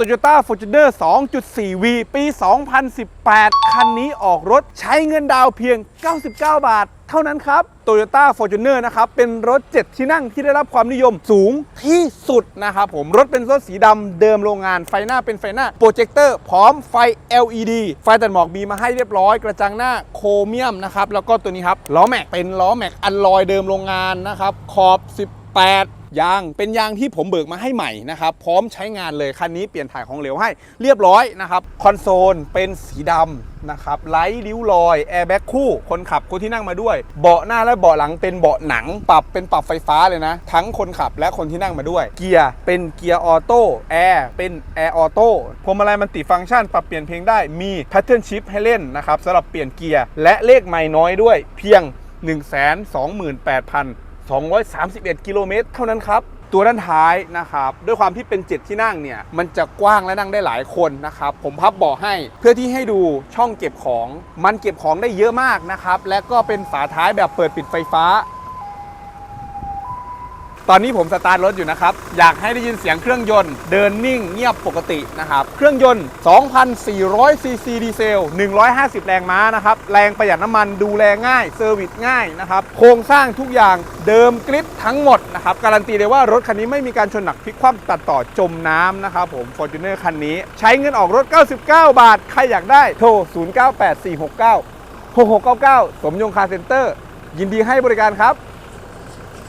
Toyota Fortuner 2.4V ปี 2018 คันนี้ออกรถใช้เงินดาวเพียง 99 บาท เท่านั้นครับ Toyota Fortuner นะครับ เป็นรถ 7 ที่นั่งที่ได้รับความนิยมสูงที่สุดนะครับผม รถเป็นรถสีดำเดิมโรงงาน ไฟหน้าเป็นไฟหน้าโปรเจคเตอร์พร้อมไฟ LED ไฟตัดหมอกมีมาให้เรียบร้อย กระจังหน้าโครเมียมนะครับ แล้วก็ตัวนี้ครับล้อแม็กเป็นล้อแม็กอัลลอยเดิมโรงงานนะครับขอบ 8 ยางเป็นยางที่ผมเบิกมาให้ใหม่นะครับ พร้อมใช้งานเลย คันนี้เปลี่ยนถ่ายของเหลวให้เรียบร้อยนะครับ คอนโซลเป็นสีดำนะครับไร้ริ้วรอยแอร์แบ็กคู่ คนขับคนที่นั่งมาด้วย เบาะหน้าและเบาะหลังเป็นเบาะหนัง ปรับเป็นปรับไฟฟ้าเลยนะ ทั้งคนขับและคนที่นั่งมาด้วย เกียร์เป็นเกียร์ออโต้แอร์เป็นแอร์ออโต้พวงมาลัยมันติฟังก์ชัน ปรับเปลี่ยนเพลงได้มีแพทเทิร์นชิพให้เล่นนะครับสำหรับเปลี่ยนเกียร์และเลขไม่น้อยด้วย เพียง 128,000 231 กิโลเมตรเท่านั้นครับ ตัวด้านท้ายนะครับด้วยความที่เป็น 7 ที่นั่งเนี่ยมันจะกว้างและนั่งได้หลายคนนะครับผมพับเบาะให้เพื่อที่ให้ดูช่องเก็บของ มันเก็บของได้เยอะมากนะครับและก็เป็นฝาท้ายแบบเปิดปิดไฟฟ้า ตอนนี้ผมสตาร์ทรถอยู่นะครับ อยากให้ได้ยินเสียงเครื่องยนต์ เดินนิ่งเงียบปกตินะครับ เครื่องยนต์ 2,400 ซีซีดีเซล 150 แรงม้านะครับ แรงประหยัดน้ำมันดูแลง่าย เซอร์วิสง่ายนะครับ โครงสร้างทุกอย่างเดิมกริปทั้งหมดนะครับ การันตีเลยว่ารถคันนี้ไม่มีการชนหนักพลิกคว่ำตัดต่อจมน้ำนะครับผม Fortuner คันนี้ ใช้เงินออกรถ 99 บาท ใครอยากได้โทร 098469 6699 สมยงคาร์เซ็นเตอร์ ยินดีให้บริการครับ